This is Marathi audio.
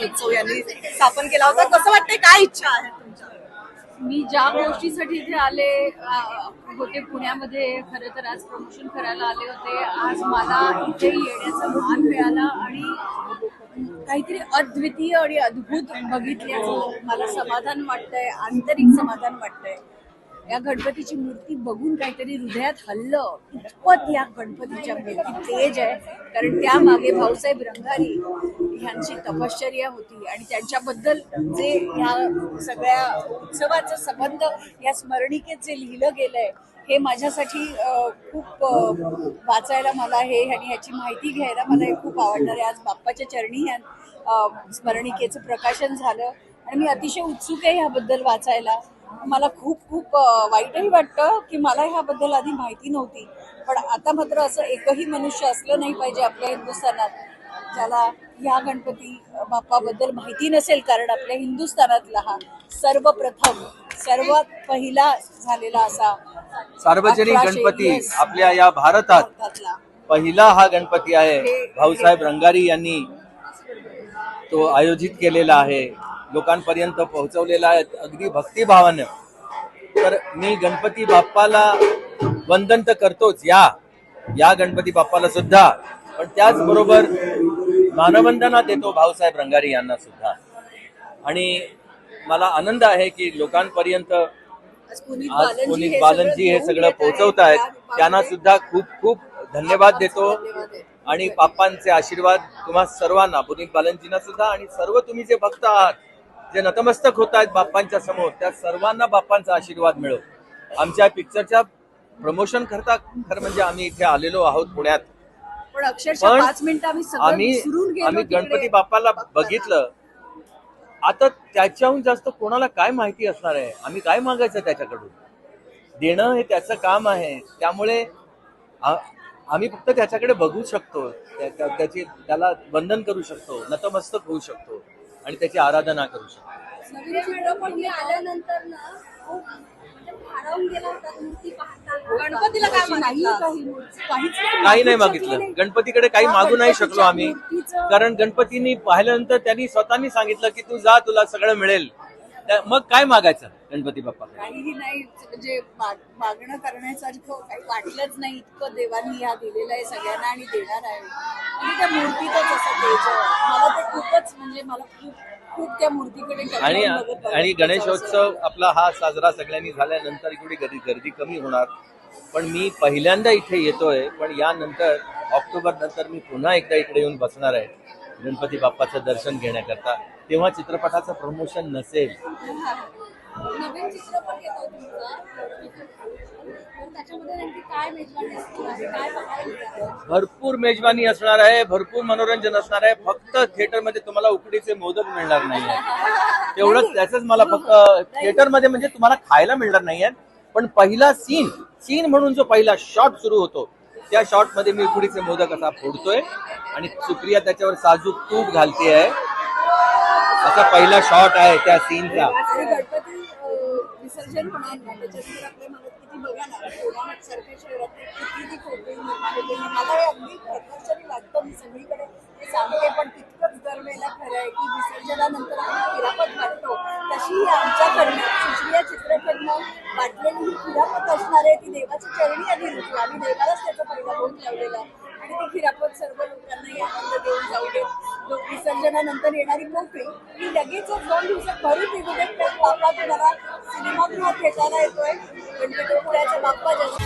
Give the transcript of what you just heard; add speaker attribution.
Speaker 1: गणेशोत्सव यांनी स्थापन केला होता. कसं वाटतंय? काय इच्छा आहे
Speaker 2: मी ज्या गोष्टीसाठी इथे आले होते पुण्यामध्ये खरं तर आज प्रमोशन करायला आले होते. आज मला इथे येण्याचा मान मिळाला आणि काहीतरी अद्वितीय आणि अद्भुत बघितल्याचं मला समाधान वाटतंय आंतरिक समाधान वाटतंय. या गणपतीची मूर्ती बघून काहीतरी हृदयात हल्लं. इतपत या गणपतीच्या मूर्ती तेज आहे. कारण त्यामागे भाऊसाहेब रंगारी ह्यांची तपश्चर्या होती आणि त्यांच्याबद्दल जे ह्या सगळ्या उत्सवाचा संबंध या स्मरणिकेत जे लिहिलं गेलंय हे माझ्यासाठी खूप वाचायला मला हे आणि ह्याची माहिती घ्यायला मला हे खूप आवडणार आहे आज बाप्पाच्या चरणी ह्या स्मरणिकेचं प्रकाशन झालं आणि मी अतिशय उत्सुक आहे ह्याबद्दल वाचायला. मला खूप खूप वाईटही वाटतं की मला ह्याबद्दल आधी माहिती नव्हती पण आता मात्र असं एकही मनुष्य असलं नाही पाहिजे आपल्या हिंदुस्थानात. ज्याला या गणपती बाप्पाबद्दल माहिती नसेल कारण आपल्या हिंदुस्थानातला हा सर्वप्रथम सर्वात पहिला झालेला असा
Speaker 3: सार्वजनिक गणपती. आपल्या या भारतात पहिला हा गणपती आहे. भाऊसाहेब रंगारी यांनी तो आयोजित केलेला आहे. लोकांपर्यंत पोहोचवलेला आहे. अगदी भक्तिभावानं. तर मी गणपती बाप्पाला वंदन तर करतोच. या या गणपती बाप्पाला सुद्धा पण त्याचबरोबर मानवंदना देतो भाऊसाहेब रंगारी यांना सुद्धा. आणि मला आनंद आहे की लोकांपर्यंत
Speaker 2: आज पुनीत बालनजी हे
Speaker 3: सगळं. पोहोचवत आहेत.
Speaker 2: त्या-
Speaker 3: त्यांना सुद्धा खूप खूप धन्यवाद देतो. आणि बाप्पांचे आशीर्वाद तुम्हा सर्वांना पुनीत बालनजींना सुद्धा. आणि सर्व तुम्ही जे भक्त आहात जे नतमस्तक होत आहेत बाप्पांच्या समोर त्या सर्वांना बाप्पांचा आशीर्वाद मिळो. आमच्या पिक्चरच्या प्रमोशन करता खरं म्हणजे आम्ही इथे आलेलो आहोत पुण्यात.
Speaker 2: पण अक्षरशः
Speaker 3: पण
Speaker 2: पाच मिनिटं आम्ही सगळं
Speaker 3: आम्ही
Speaker 2: विसरून गेलो
Speaker 3: आम्ही
Speaker 2: तिकडे.
Speaker 3: गणपती बाप्पाला. बघितलं. आता त्याच्याहून जास्त कोणाला काय माहिती असणार आहे? आम्ही काय मागायचं त्याच्याकडून? देणं हे त्याचं काम आहे. त्यामुळे आ- आम्ही फक्त त्याच्याकडे बघू शकतो. त्या- त्या- त्याची त्याला वंदन करू शकतो. नतमस्तक होऊ शकतो. आणि त्याची आराधना करू शकतो.
Speaker 2: नवीन आल्यानंतर ना खूप म्हणजे भारावून गेला होता मूर्ती पाहताना.
Speaker 1: गणपतीला काय
Speaker 2: अशी नाही
Speaker 1: मागितलं?
Speaker 2: काही मूर्ती, काहीच नाही
Speaker 3: काही नाही मागितलं. गणपतीकडे काही मागू नाही शकलो आम्ही. कारण गणपतीनी पाहिल्यानंतर त्यांनी स्वतःनी सांगितलं की तू जा तुला सगळं मिळेल. मग काय मागायचं गणपती बाप्पा
Speaker 2: काहीही नाही. म्हणजे माग- मागणं करण्यासारखं काही वाटलंच नाही. इतकं देवांनी ह्या दिलेलं आहे सगळ्यांना आणि देणार आहे. आणि त्या मूर्तीतच असं तेज आहे. मला ते खूपच म्हणजे मला खूप खूप त्या मूर्तीकडे
Speaker 3: आणि आणि गणेशोत्सव आपला हा साजरा सगळ्यांनी झाल्यानंतर इकडे गर्दी गर्दी कमी होणार. पण मी पहिल्यांदा इथे येतोय पण यानंतर ऑक्टोबर नंतर मी पुन्हा एकदा इकडे येऊन बसणार आहे. गणपती बाप्पाचं दर्शन घेण्याकरता. तेव्हा चित्रपटाचं प्रमोशन नसेल.
Speaker 2: नवीन चित्रपट येतो तुमचा?
Speaker 3: भरपूर मेजवानी असणार आहे भरपूर मनोरंजन असणार आहे. फक्त थिएटरमध्ये तुम्हाला उकडीचे मोदक मिळणार नाही. तेवढंच त्याच मला फक्त थिएटरमध्ये म्हणजे तुम्हाला खायला मिळणार नाही पण पहिला सीन सीन म्हणून जो पहिला शॉट सुरू होतो त्या शॉटमध्ये मी उकडीचे मोदक असा फोडतोय. आणि सुप्रिया त्याच्यावर साजूक तूप घालते आहे असा पहिला शॉट आहे त्या सीनचा
Speaker 2: विसर्जन होणार ना त्याच्यानंतर आपल्या मनात किती बघा ना पुण्यात सारख्या शहरात किती ती फोटो निर्माण होते. मला हे अगदी प्रकर्षाने लागतं मी सगळीकडे. ते सांगते पण तितकंच दरवेळेला खरं आहे की विसर्जनानंतर आम्ही खिरापत वाटतो. तशी ही आमच्याकडनं सुश्रिया चित्रकडनं वाटलेली ही खिरापत असणार आहे. ती देवाच्या चरणी आधी रुजू आम्ही देवालाच त्याचा पहिला बोट लावलेला आणि ती खिरापत सर्व लोकांनाही आनंद देऊन जाऊ दे. विसर्जनानंतर येणारी मोकळी ही लगेचच दोन दिवसात भरून निघू देत बापा तुम्हाला सिनेमागृहात भेटायला येतोय. म्हणजे गणपतीपुळ्याचा बाप्पा जन्म